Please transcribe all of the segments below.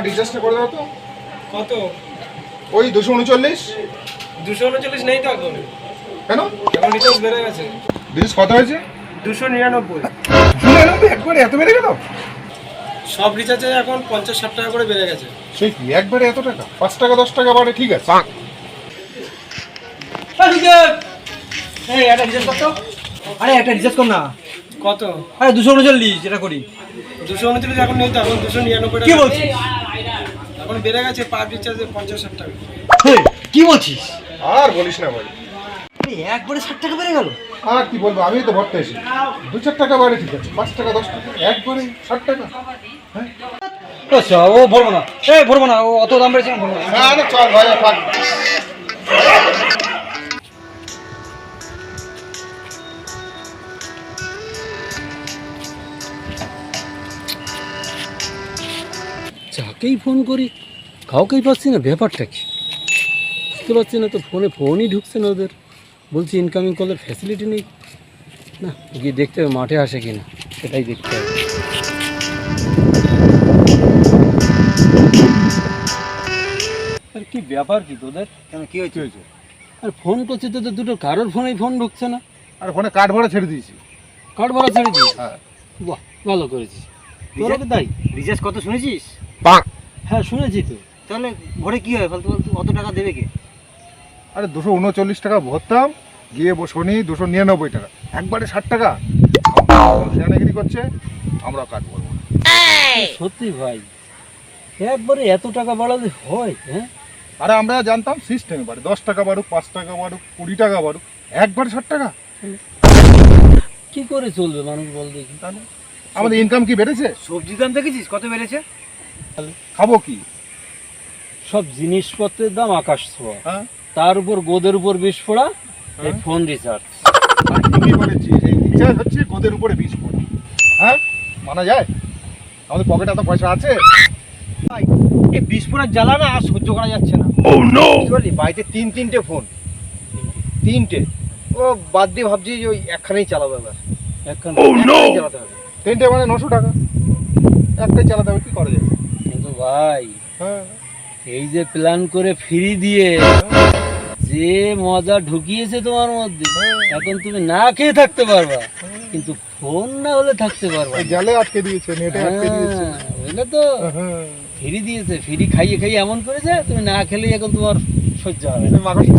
আমার রিচার্জটা করে দাও তো। কত? ওই দুশো উনচল্লিশ। দুশো উনচল্লিশ নেই তো এখন? কেন? এখন রিচার্জ বেড়ে গেছে। রিচার্জ কত হয়েছে? দুশো নিরানব্বই। নিরানব্বই? একবারে এত বেড়ে গেল? সব রিচার্জে এখন পঞ্চাশ ষাট টাকা করে বেড়ে গেছে। সে কি? একবারে এত টাকা? পাঁচ টাকা দশ টাকা বাড়ে ঠিক আছে। এই একটা রিচার্জ করতো আরে একটা রিচার্জ কর না। কত? আরে দুশো উনচল্লিশ যেটা করি। দুশো উনচল্লিশ এখন নেই তো এখন দুশো নিরানব্বই কি বলছিস এখন বেড়ে গেছে পার রিচার্জে পঞ্চাশ ষাট টাকা। কি বলছিস? আর বলিস না ভাই। আরে একবারে ষাট টাকা বেড়ে গেল? আর কি বলব আমি তো ভরতে এসে দু চার টাকা বাড়ে ঠিক আছে। পাঁচ টাকা দশ টাকা একবারে ষাট টাকা। হ্যাঁ? আচ্ছা ও ভরবো না। এই ভরবো না ও অত দাম বেড়েছে ভরবো না। না না চল ভাই থাক যাকেই ফোন করি কাউকেই পাচ্ছি না ব্যাপারটা কি? বুঝতে পারছি না তো ফোনে ফোনই ঢুকছে না ওদের। বলছি ইনকামিং কলের ফ্যাসিলিটি নেই। না গিয়ে দেখতে হবে মাঠে আসে কি না সেটাই দেখতে হবে। আর কি ব্যাপার কি তোদের? কেন কি হয়েছে হয়েছে? আর ফোন করছি তোদের দুটো কারোর ফোনেই ফোন ঢুকছে না। আর ফোনে কাঠ ভরা ছেড়ে দিয়েছি। কাঠ ভাড়া ছেড়ে দিস হ্যাঁ। বাহ ভালো করেছিস। তোরা তাই। রিচার্জ কত শুনেছিস? হ্যাঁ শুনেছি তো। তাহলে ভরে কি হয়? ফালতু ফালতু অত টাকা দেবে কে? আরে দুশো উনচল্লিশ টাকা ভরতাম গিয়ে শুনি দুশো নিরানব্বই টাকা। একবারে ষাট টাকা? সেনাগিরি করছে আমরা কাজ করব না। সত্যি ভাই। একবারে এত টাকা বাড়ালে হয় হ্যাঁ? আরে আমরা জানতাম সিস্টেমে বাড়ে। দশ টাকা বাড়ুক পাঁচ টাকা বাড়ুক কুড়ি টাকা বাড়ুক একবারে ষাট টাকা? কি করে চলবে মানুষ বল দেখি। তাহলে আমাদের ইনকাম কি বেড়েছে? সবজি দাম দেখেছিস? কত বেড়েছে? খাব কি? সব জিনিসপত্রের দাম আকাশ ছোঁয়া। হ্যাঁ? তার উপর গোদের উপর বিষ ফোড়া এই ফোন রিচার্জ ঠিকই বলেছি এই রিচার্জ হচ্ছে গোদের উপরে বিষ পড়া হ্যাঁ? মানা যায়? আমাদের পকেটে এত পয়সা আছে? এই বিস্ফোরণ জ্বালা না আর সহ্য করা যাচ্ছে না। বুঝতে পারলি বাড়িতে তিন তিনটে ফোন তিনটে? ও বাদ দিয়ে ভাবছি যে ওই একখানেই চালাবো এবার। এখন একখানেই চালাতে হবে। তিনটে মানে নশো টাকা। একটাই চালাতে হবে কি করা যায়? কিন্তু ভাই। হ্যাঁ। এই যে প্ল্যান করে ফ্রি দিয়ে যে মজা ঢুকিয়েছে তোমার মধ্যে এখন তুমি না খেয়ে থাকতে পারবা কিন্তু ফোন না হলে থাকতে পারবা জালে আটকে দিয়েছে নেটে আটকে দিয়েছে। হ্যাঁ, বুঝলে তো? হ্যাঁ। ফ্রি দিয়েছে ফ্রি খাইয়ে খাইয়ে এমন করেছে তুমি না খেলেই এখন তোমার সহ্য হবে মানসিক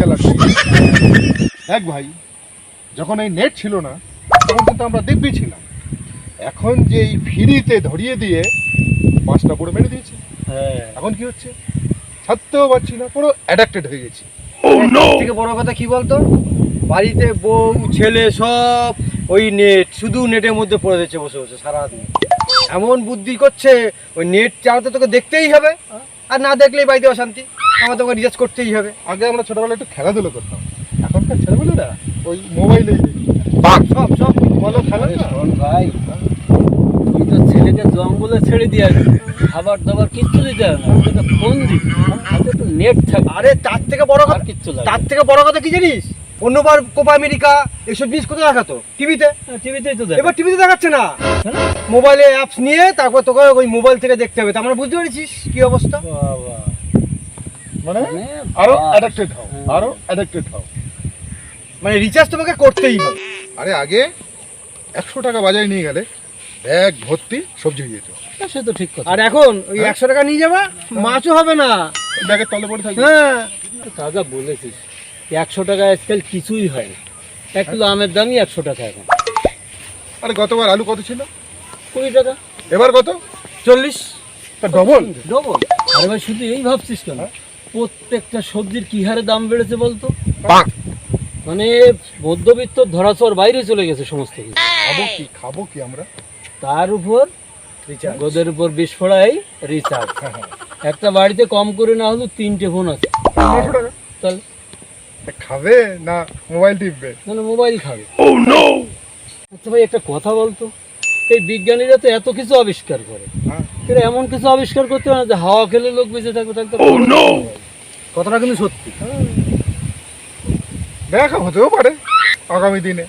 এক ভাই যখন এই নেট ছিল না তখন কিন্তু আমরা দিব্যি ছিলাম। এখন যে এই ফ্রিতে ধরিয়ে দিয়ে পাঁচটা করে মেরে দিয়েছে। হ্যাঁ এখন কি হচ্ছে? ছাড়তেও পারছি না পুরো অ্যাডাক্টেড হয়ে গেছি। সব থেকে বড় কথা কি বলতো? বাড়িতে বউ ছেলে সব ওই নেট শুধু নেটের মধ্যে পড়ে যাচ্ছে বসে বসে সারাদিন। এমন বুদ্ধি করছে ওই নেট চালাতে তোকে দেখতেই হবে আর না দেখলেই বাড়িতে অশান্তি। আমার তোকে রিচার্জ করতেই হবে। আগে আমরা ছোটবেলায় একটু খেলাধুলো করতাম। এখনকার ছেলেগুলোরা ওই মোবাইলেই দেখি। সব সব বলো খেলা না? ভাই। ছেলেকে জঙ্গলে ছেড়ে দিয়ে আসবি। খাবার দাবার কিচ্ছু দিতে হবে না। ফোন দিবি একটু নেট থাকবে আরে তার থেকে বড় কথা কিচ্ছু লাগে তার থেকে বড় কথা কি জানিস? অন্যবার কোপা আমেরিকা এইসব জিনিস কোথায় দেখাতো? টিভিতে টিভিতেই তো দেখ। এবার টিভিতে দেখাচ্ছে না। মোবাইলে অ্যাপস নিয়ে তারপর তোকে ওই মোবাইল থেকে দেখতে হবে। তার মানে বুঝতে পেরেছিস কি অবস্থা? বাবা। মানে? মানে আরও। অ্যাডাক্টেড হও। হ্যাঁ। আরও অ্যাডাক্টেড হও। মানে রিচার্জ তোমাকে করতেই হবে। আরে আগে একশো টাকা বাজারে নিয়ে গেলে ব্যাগ ভর্তি সবজি হয়ে যেত সে তো ঠিক কথা। আর এখন ওই হ্যাঁ? একশো টাকা নিয়ে যাবা মাছও হবে না। ব্যাগের তলে পড়ে থাকবে। হ্যাঁ। তাজা বলেছিস একশো টাকা আজকাল কিছুই হয় না। এক কিলো আমের দামই একশো টাকা এখন। আরে গতবার আলু কত ছিল? কুড়ি টাকা। এবার কত? চল্লিশ। ডবল ডবল আরে ভাই শুধু এই ভাবছিস কেন? প্রত্যেকটা সবজির কি হারে দাম বেড়েছে বলতো? মানে মধ্যবিত্ত ধরাচর বাইরে চলে গেছে সমস্ত কিছু। খাব কি খাব কি আমরা? তার উপর রিচার্জ গোদের উপর বিষ ফোড়াই রিচার্জ হ্যাঁ হ্যাঁ একটা বাড়িতে কম করে না হলেও তিনটে ফোন আছে। তাহলে খাবে না মোবাইল টিপবে? মানে মোবাইল খাবে। আচ্ছা ভাই একটা কথা বলতো। এই বিজ্ঞানীরা তো এত কিছু আবিষ্কার করে। হ্যাঁ। এরা এমন কিছু আবিষ্কার করতে পারে না যে হাওয়া খেলে লোক বেঁচে থাকবে থাকতে কথাটা কিন্তু সত্যি। দেখা হতেও পারে আগামী দিনে।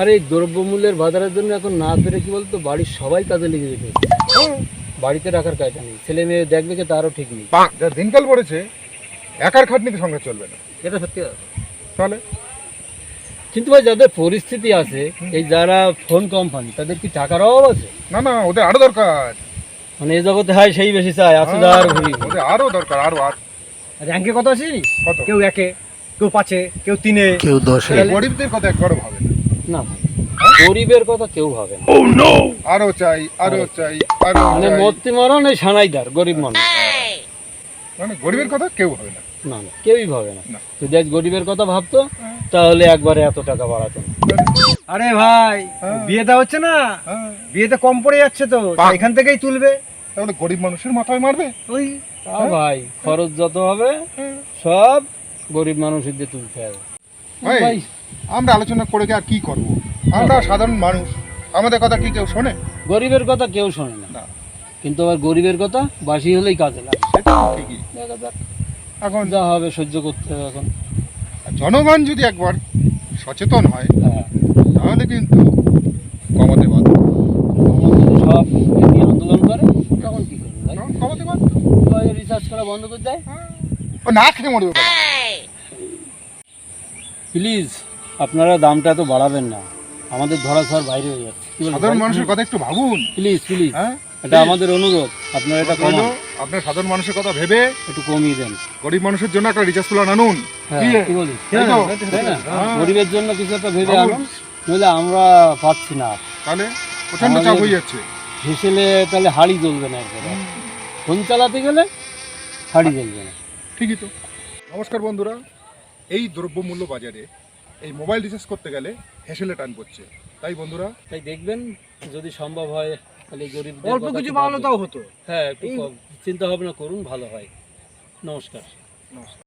আর এই দ্রব্যমূল্যের বাজারের জন্য এখন না পেরে কি বলতো বাড়ির সবাই কাজে লেগে যেতে হ্যাঁ। বাড়িতে রাখার কায়দা নেই ছেলে মেয়ে দেখবে কি তারও ঠিক নেই। যা দিনকাল পড়েছে একার খাটনিতে সংসার চলবে না। এটা সত্যি তাহলে? কিন্তু ভাই যাদের পরিস্থিতি আছে এই যারা ফোন কোম্পানি তাদের কি টাকার অভাব আছে? না না ওদের আরও দরকার। মানে এই জগতে হয় সেই বেশি চায় আছে যার ঘুরি ওদের আরও দরকার আরও আর র্যাঙ্কে কত আছে কত? কেউ একে কেউ পাঁচে কেউ তিনে। এই গরিবদের কথা একবারও ভাবে না। না। ভাই, গরিবের কথা কেউ ভাবে না। আরও চাই আরও চাই আরও মানে চাই। মূর্তি মরণ এই সানাইদার গরিব মানুষ। মানে গরিবের কথা কেউ ভাবে না। না না কেউই ভাবে না। না। যদি আজ গরিবের কথা ভাবতো তাহলে একবারে এত টাকা বাড়াতো আরে ভাই হ্যাঁ। বিয়েটা হচ্ছে না? হ্যাঁ, বিয়েতে কম পড়ে যাচ্ছে তো এখান থেকেই তুলবে। তাহলে গরিব মানুষের মাথায় মারবে? ওই। ভাই খরচ যত হবে হ্যাঁ। সব গরিব মানুষের দিয়ে তুলতে হবে। ভাই ভাই আমরা আলোচনা করে কি আর কি করব? আমরা সাধারণ মানুষ আমাদের কথা কি কেউ শোনে? গরিবের কথা কেউ শোনে না। না। কিন্তু আবার গরিবের কথা বাসি হলেই কাজে লাগে। এখন যা হবে সহ্য করতে হবে এখন। জনগণ যদি একবার সচেতন হয় হ্যাঁ। তাহলে কিন্তু কমাতে বাধ্য। তখন সব নিয়ে আন্দোলন করে তখন কি করবে কমাতে বাধ্য। রিসার্চ করা বন্ধ করে দেয়। ও না খেয়ে মরবে। প্লিজ আপনারা দামটা এত বাড়াবেন না। আমাদের ধরা ছোঁয়ার বাইরে হয়ে যাচ্ছে। সাধারণ মানুষের কথা একটু ভাবুন। Please please. হ্যাঁ? এটা আমাদের অনুরোধ আপনারা এটা কমান। আপনার সাধারণ মানুষের কথা ভেবে একটু কমিয়ে দেন। গরিব মানুষের জন্য একটা রিচার্জ প্ল্যান আনুন তো? গরিবের জন্য কিছু একটা ভেবে। আনুন নইলে আমরা পাচ্ছি না। তাহলে প্রচণ্ড চাপ হয়ে যাচ্ছে। হেসেলে তাহলে হাড়ি জ্বলবে না একবারে। ফোন চালাতে গেলে হাড়ি জ্বলবে না। ঠিকই তো। নমস্কার বন্ধুরা। এই দ্রব্যমূল্য বাজারে এই মোবাইল রিচার্জ করতে গেলে হেসেলে টান পড়ছে। তাই বন্ধুরা তাই দেখবেন যদি সম্ভব হয় তাহলে গরিব অল্প কিছু ভালো তাও হতো। হ্যাঁ একটু চিন্তা ভাবনা করুন ভালো হয়। নমস্কার। নমস্কার।